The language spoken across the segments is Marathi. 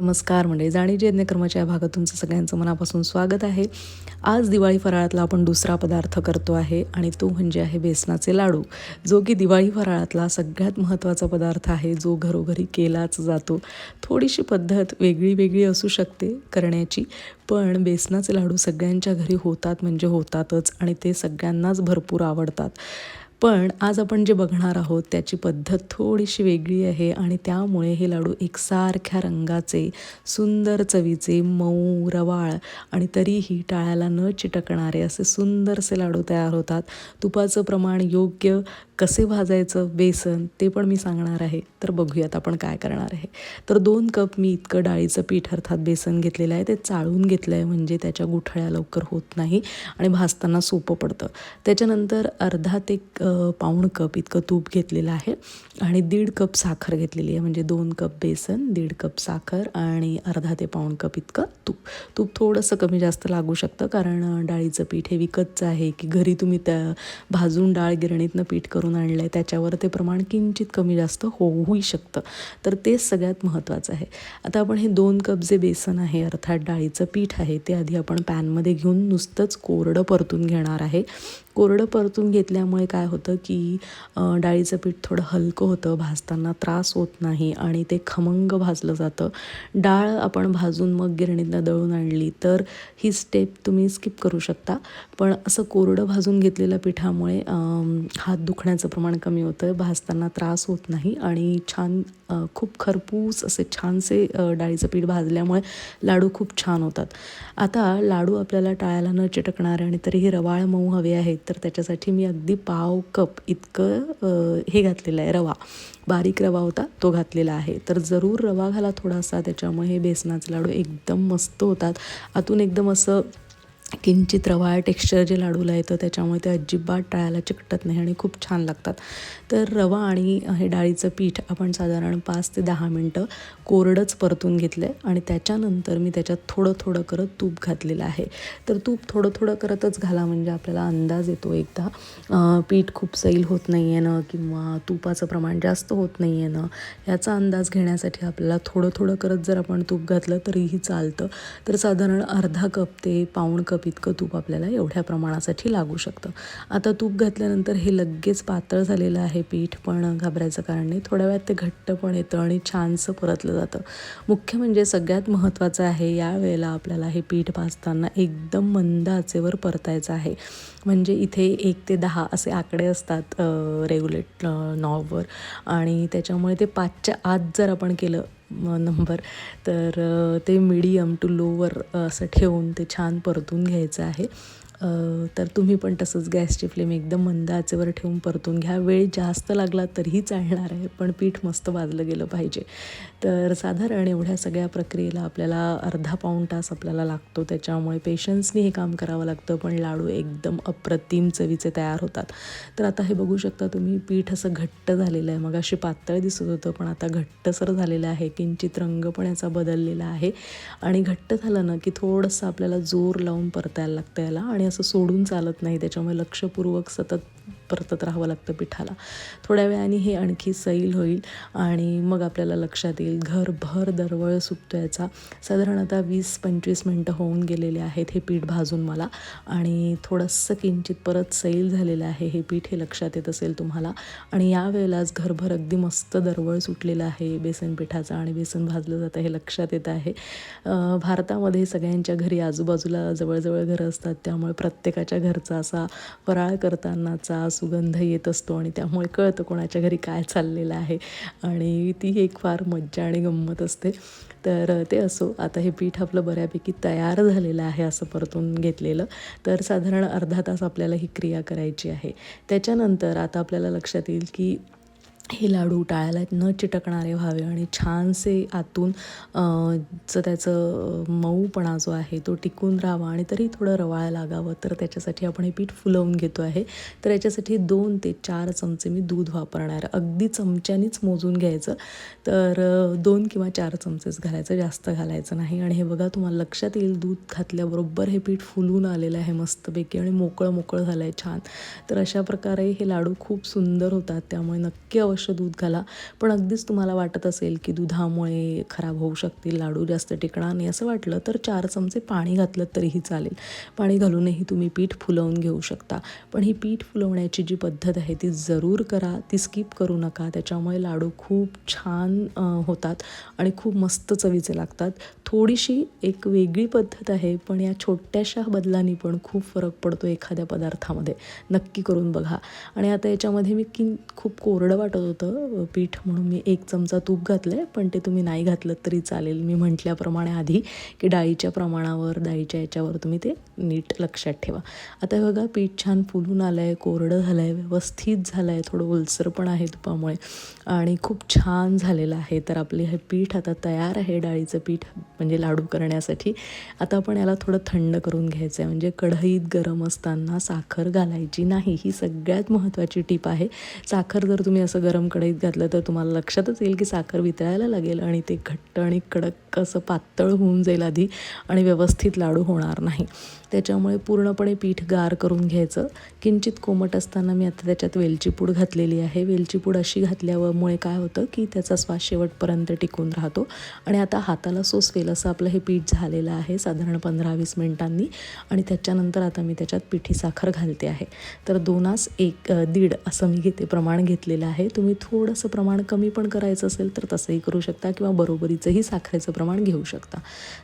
नमस्कार मंडळी जाणीचे यज्ञकर्माच्या या भागात तुमचं सगळ्यांचं मनापासून स्वागत आहे. आज दिवाळी फराळातला आपण दुसरा पदार्थ करतो आहे आणि तो म्हणजे आहे बेसनाचे लाडू. जो की दिवाळी फराळातला सगळ्यात महत्त्वाचा पदार्थ आहे जो घरोघरी केलाच जातो. थोडीशी पद्धत वेगळी वेगळी असू शकते करण्याची पण बेसनाचे लाडू सगळ्यांच्या घरी होतात म्हणजे होतातच आणि ते सगळ्यांनाच भरपूर आवडतात. पण आज आपण जे बघणार आहोत त्याची पद्धत थोडीशी वेगळी आहे आणि त्यामुळे हे लाडू एकसारख्या रंगाचे सुंदर चवीचे मऊ रवाळ आणि तरीही टाळ्याला न चिटकणारे असे सुंदरसे लाडू तयार होतात. तुपाचं प्रमाण योग्य कसे भाजायचं बेसन ते पण मी सांगणार आहे. तर बघूयात आपण काय करणार आहे. तर दोन कप मी इतकं डाळीचं पीठ अर्थात बेसन घेतलेलं आहे. ते चाळून घेतलं आहे म्हणजे त्याच्या गुठळ्या लवकर होत नाही आणि भाजताना सोपं पडतं. त्याच्यानंतर अर्धा ते पाऊण कप इतकं तूप घेतलेलं आहे आणि दीड कप साखर घेतलेली आहे. म्हणजे दोन कप बेसन दीड कप साखर आणि अर्धा ते पाऊण कप इतकं तूप. तूप थोडंसं कमी जास्त लागू शकतं कारण डाळीचं पीठ हे विकतचं आहे की घरी तुम्ही त्या भाजून डाळ गिरणीतनं पीठ करून आणलं आहे त्याच्यावर ते प्रमाण किंचित कमी जास्त हो, होऊही शकतं. तर तेच सगळ्यात महत्त्वाचं आहे. आता आपण हे दोन कप जे बेसन आहे अर्थात डाळीचं पीठ आहे ते आधी आपण पॅनमध्ये घेऊन नुसतंच कोरडं परतून घेणार आहे. कोरडं परतून घेतल्यामुळे काय होतं की डाळीचं पीठ थोडं हलकं होतं भाजताना त्रास होत नाही आणि ते खमंग भाजलं जातं. डाळ आपण भाजून मग गिरणीतनं दळून आणली तर ही स्टेप तुम्ही स्किप करू शकता. पण असं कोरडं भाजून घेतलेल्या पिठामुळे हात दुखण्याचं प्रमाण कमी होतं भाजताना त्रास होत नाही आणि छान खूप खरपूस असे छानसे डाळीचं पीठ भाजल्यामुळे लाडू खूप छान होतात. आता लाडू आपल्याला टाळ्याला न चिटकणारे आणि तरीही रवाळ मऊ हवे आहेत. तर त्याच्यासाठी मी अगदी पाव कप इतकं हे घातलेलं आहे रवा. बारीक रवा होता तो घातलेला आहे. तर जरूर रवा घाला थोडासा त्याच्यामुळे हे बेसनाचे लाडू एकदम मस्त होतात. आतून एकदम असं किंचित रवाळ टेक्स्चर जे लाडूला येतं त्याच्यामुळे ते अजिबात टाळायला चिकटत नाही आणि खूप छान लागतात. तर रवा आणि हे डाळीचं पीठ आपण साधारण पाच ते दहा मिनटं कोरडंच परतून घेतलं आहे आणि त्याच्यानंतर मी त्याच्यात थोडं थोडं करत तूप घातलेलं आहे. तर तूप थोडं थोडं करतच घाला म्हणजे आपल्याला अंदाज येतो एकदा. पीठ खूप सैल होत नाही आहे ना किंवा तुपाचं प्रमाण जास्त होत नाही आहे ना याचा अंदाज घेण्यासाठी आपल्याला थोडं थोडं करत जर आपण तूप घातलं तरीही चालतं. तर साधारण अर्धा कप ते पाऊण कप इतकं तूप आपल्याला एवढ्या प्रमाणासाठी लागू शकतं. आता तूप घातल्यानंतर हे लगेच पातळ झालेलं आहे पीठ पण घाबरायचं कारण नाही. थोड्या वेळात ते घट्ट पण येतं आणि छानसं परतलं जातं. मुख्य म्हणजे सगळ्यात महत्त्वाचं आहे या वेळेला आपल्याला हे पीठ भाजताना एकदम मंद आचेवर परतायचं आहे. म्हणजे इथे एक ते दहा असे आकडे असतात रेग्युलेट नॉबवर. आणि त्याच्यामुळे ते पाचच्या आत जर आपण केलं नंबर. तर ते मिडियम टू लोवर असं ठेवून ते छान परतून घ्यायचं आहे. तर तुम्ही पण तसंच गॅसची फ्लेम एकदम मंद आचेवर ठेवून परतून घ्या. वेळ जास्त लागला तरीही चालणार आहे पण पीठ मस्त वाजलं गेलं पाहिजे. तर साधारण एवढ्या सगळ्या प्रक्रियेला आपल्याला अर्धा पाऊण तास आपल्याला लागतो. त्याच्यामुळे पेशन्सनी हे काम करावं लागतं पण लाडू एकदम अप्रतिम चवीचे तयार होतात. तर आता हे बघू शकता तुम्ही पीठ असं घट्ट झालेलं आहे. मग अशी पातळ दिसत होतं पण आता घट्टसर झालेलं आहे. किंचित रंग पण याचा बदललेला आहे. आणि घट्ट झालं ना की थोडंसं आपल्याला जोर लावून परतायला लागतं याला. आणि असं सोडून चालत नाही. त्याच्यामुळे लक्षपूर्वक सतत परतत राहावं लागतं पिठाला. थोड्या वेळाने हे आणखी सैल होईल आणि मग आपल्याला लक्षात येईल घरभर दरवळ सुकतो याचा साधारणतः वीस पंचवीस मिनटं होऊन गेलेले आहेत हे पीठ भाजून मला आणि थोडंसं किंचित परत सैल झालेलं आहे हे पीठ हे लक्षात येत असेल तुम्हाला. आणि या वेळेलाच घरभर अगदी मस्त दरवळ सुटलेलं आहे बेसन पिठाचं आणि बेसन भाजलं जातं हे लक्षात येत आहे. भारतामध्ये सगळ्यांच्या घरी आजूबाजूला जवळजवळ घरं असतात. त्यामुळे प्रत्येकाच्या घरचा असा फराळ करतानाच सुगंध येत असतो आणि त्यामुळे कळतं कोणाच्या घरी काय चाललेलं आहे. आणि ती एक फार मज्जा आणि गंमत असते. तर ते असो आता हे पीठ आपलं बऱ्यापैकी तयार झालेलं आहे असं परतून घेतलेलं. तर साधारण अर्धा तास आपल्याला ही क्रिया करायची आहे. त्याच्यानंतर आता आपल्याला लक्षात येईल की हे लाडू टाळ्याला न चिटकणारे व्हावे आणि छानसे आतून चं त्याचं मऊपणा जो आहे तो टिकून राहावा आणि तरी थोडं रवाळ लागावं. तर त्याच्यासाठी आपण हे पीठ फुलवून घेतो आहे. तर याच्यासाठी दोन ते चार चमचे मी दूध वापरणार. आहे. अगदी चमच्यानीच मोजून घ्यायचं. तर दोन किंवा चार चमचेच घालायचं. जास्त घालायचं नाही. आणि हे बघा तुम्हाला लक्षात येईल दूध घातल्याबरोबर हे पीठ फुलून आलेलं आहे मस्तपैकी आणि मोकळं मोकळं झालं आहे छान. तर अशा प्रकारे हे लाडू खूप सुंदर होतात. त्यामुळे नक्की अवश्य वर्ष दूध घाला. पण अगदीच तुम्हाला वाटत असेल की दुधामुळे खराब होऊ शकतील लाडू जास्त टिकणार नाही असं वाटलं तर चार चमचे पाणी घातलं तरीही चालेल. पाणी घालूनही तुम्ही पीठ फुलवून घेऊ शकता. पण ही पीठ फुलवण्याची जी पद्धत आहे ती जरूर करा. ती स्किप करू नका. त्याच्यामुळे लाडू खूप छान होतात आणि खूप मस्त चवीचे लागतात. थोडीशी एक वेगळी पद्धत आहे पण या छोट्याशा बदलांनी पण खूप फरक पडतो एखाद्या पदार्थामध्ये. नक्की करून बघा. आणि आता याच्यामध्ये मी किन खूप कोरडं वाटत होतं पीठ म्हणून मी एक चमचा तूप घातलं आहे पण ते तुम्ही नाही घातलं तरी चालेल. मी म्हटल्याप्रमाणे आधी की डाळीच्या प्रमाणावर डाळीच्या याच्यावर तुम्ही ते नीट लक्षात ठेवा. आता हे बघा पीठ छान फुलून आलं आहे कोरडं झालं आहे व्यवस्थित झालं आहे थोडं ओलसर पण आहे तुपामुळे. आणि खूप छान झालेलं आहे. तर आपले हे पीठ आता तयार आहे डाळीचं पीठ म्हणजे लाडू करण्यासाठी. आता आपण याला थोडं थंड करून घ्यायचं आहे म्हणजे कढईत गरम असताना साखर घालायची नाही. ही सगळ्यात महत्त्वाची टीप आहे. साखर जर तुम्ही असं गरम कढईत घातलं तर तुम्हाला लक्षातच येईल की साखर वितळायला लागेल आणि ते घट्ट आणि कडक असं पातळ होऊन जाईल आधी आणि व्यवस्थित लाडू होणार नाही. त्याच्यामुळे पूर्णपणे पीठ गार करून घ्यायचं. किंचित कोमट असताना मी आता त्याच्यात वेलची पूड घातलेली आहे. वेलची पूड अशी घातल्यामुळे काय होतं की त्याचा श्वास शेवटपर्यंत टिकून राहतो. आणि आता हाताला सोसवेल असं आपलं हे पीठ झालेलं आहे साधारण पंधरा वीस मिनिटांनी. आणि त्याच्यानंतर आता मी त्याच्यात पिठी साखर घालते आहे. तर दोनास एक दीड असं मी घेते प्रमाण घेतलेलं आहे. तुम्ही थोडंसं प्रमाण कमी पण करायचं असेल तर तसंही करू शकता किंवा बरोबरीचंही साखरेचं प्रमाण घेऊ शकता.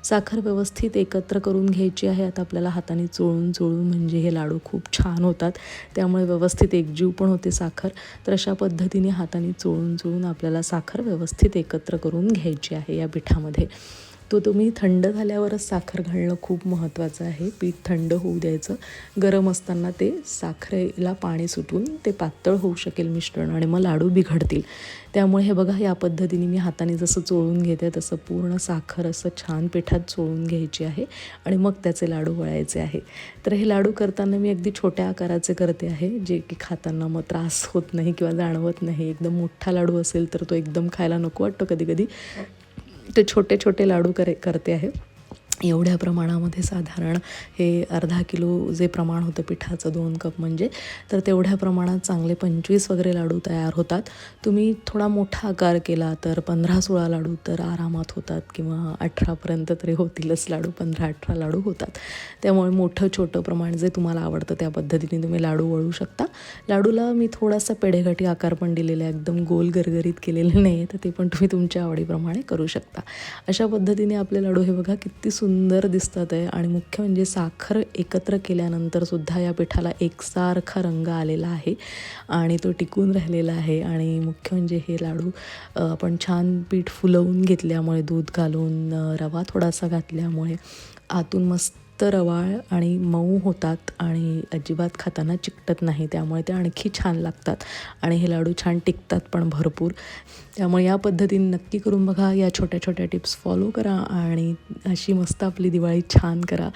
साखर व्यवस्थित एकत्र करून घ्यायची आहे. आता आपल्याला हाताने चोळून चोळून म्हणजे हे लाडू खूप छान होतात. त्यामुळे व्यवस्थित एकजीव पण होते साखर. तर अशा पद्धतीने हाताने चोळून चोळून आपल्याला साखर व्यवस्थित एकत्र करून घ्यायची आहे या पिठामध्ये. तो तुम्ही थंड झाल्यावरच साखर घालणं खूप महत्त्वाचं आहे. पीठ थंड होऊ द्यायचं. गरम असताना ते साखरेला पाणी सुटून ते पातळ होऊ शकेल मिश्रण आणि मग लाडू बिघडतील. त्यामुळे हे बघा या पद्धतीने मी हाताने जसं चोळून घेते तसं पूर्ण साखर असं छान पिठात चोळून घ्यायची आहे आणि मग त्याचे लाडू वळायचे आहे. तर हे लाडू करताना मी अगदी छोट्या आकाराचे करते आहे जे की खाताना मग त्रास होत नाही किंवा जाणवत नाही. एकदम मोठा लाडू असेल तर तो एकदम खायला नको वाटतो कधी कधी ते छोटे छोटे लाडू करे करते आहे. एवढ्या प्रमाणामध्ये साधारण हे अर्धा किलो जे प्रमाण होतं पिठाचं दोन कप म्हणजे तर तेवढ्या प्रमाणात चांगले पंचवीस वगैरे लाडू तयार होतात. तुम्ही थोडा मोठा आकार केला तर पंधरा सोळा लाडू तर आरामात होतात किंवा अठरापर्यंत तरी होतीलच लाडू पंधरा अठरा लाडू होतात. त्यामुळे मोठं छोटं प्रमाण जे तुम्हाला आवडतं त्या पद्धतीने तुम्ही लाडू वळू शकता. लाडूला मी थोडासा पेढेघाटी आकार पण दिलेला आहे. एकदम गोल गरगरीत केलेले नाही तर ते पण तुम्ही तुमच्या आवडीप्रमाणे करू शकता. अशा पद्धतीने आपले लाडू हे बघा किती सुंदर सुंदर दिसतात आहे. आणि मुख्य म्हणजे साखर एकत्र केल्यानंतर सुद्धा या पिठाला एकसारखा रंग आलेला आहे. आणि तो टिकून राहिलेला आहे. आणि मुख्य म्हणजे हे लाडू आपण छान पीठ फुलवून घेतल्यामुळे दूध घालून रवा थोडासा घातल्यामुळे आतून मस्त रवाळ आणि मऊ होतात आणि अजिबात खाताना चिकटत नाही. त्यामुळे ते आणखी छान लागतात आणि हे लाडू छान टिकतात पण भरपूर. त्यामुळे या पद्धतीने नक्की करून बघा. या छोट्या छोट्या टिप्स फॉलो करा आणि अशी मस्त आपली दिवाळी छान करा.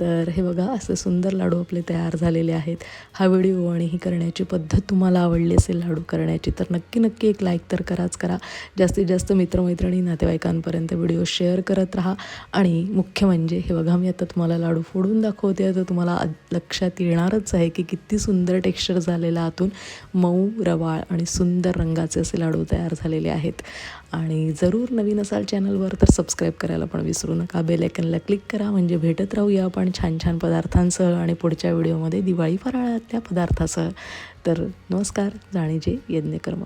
तर हे बघा असे सुंदर लाडू आपले तयार झालेले आहेत. हा व्हिडिओ आणि ही करण्याची पद्धत तुम्हाला आवडली असेल लाडू करण्याची तर नक्की नक्की एक लाईक तर कराच करा. जास्तीत जास्त मित्रमैत्रिणी नातेवाईकांपर्यंत व्हिडिओ शेअर करत राहा. आणि मुख्य म्हणजे हे बघा मी आता तुम्हाला लाडू फोडून दाखवते तर तुम्हाला लक्षात येणारच आहे की किती सुंदर टेक्स्चर झालेला आतून मऊ रवाळ आणि सुंदर रंगाचे असे लाडू तयार झालेले आहेत. आणि जरूर नवीन असाल चॅनलवर तर सबस्क्राईब करायला पण विसरू नका. बेलायकनला क्लिक करा. म्हणजे भेटत राहूया आपण छान छान पदार्थांसह आणि पुढच्या व्हिडिओमध्ये दिवाळी फराळातल्या पदार्थासह. तर नमस्कार. जाणीजे यज्ञकर्म.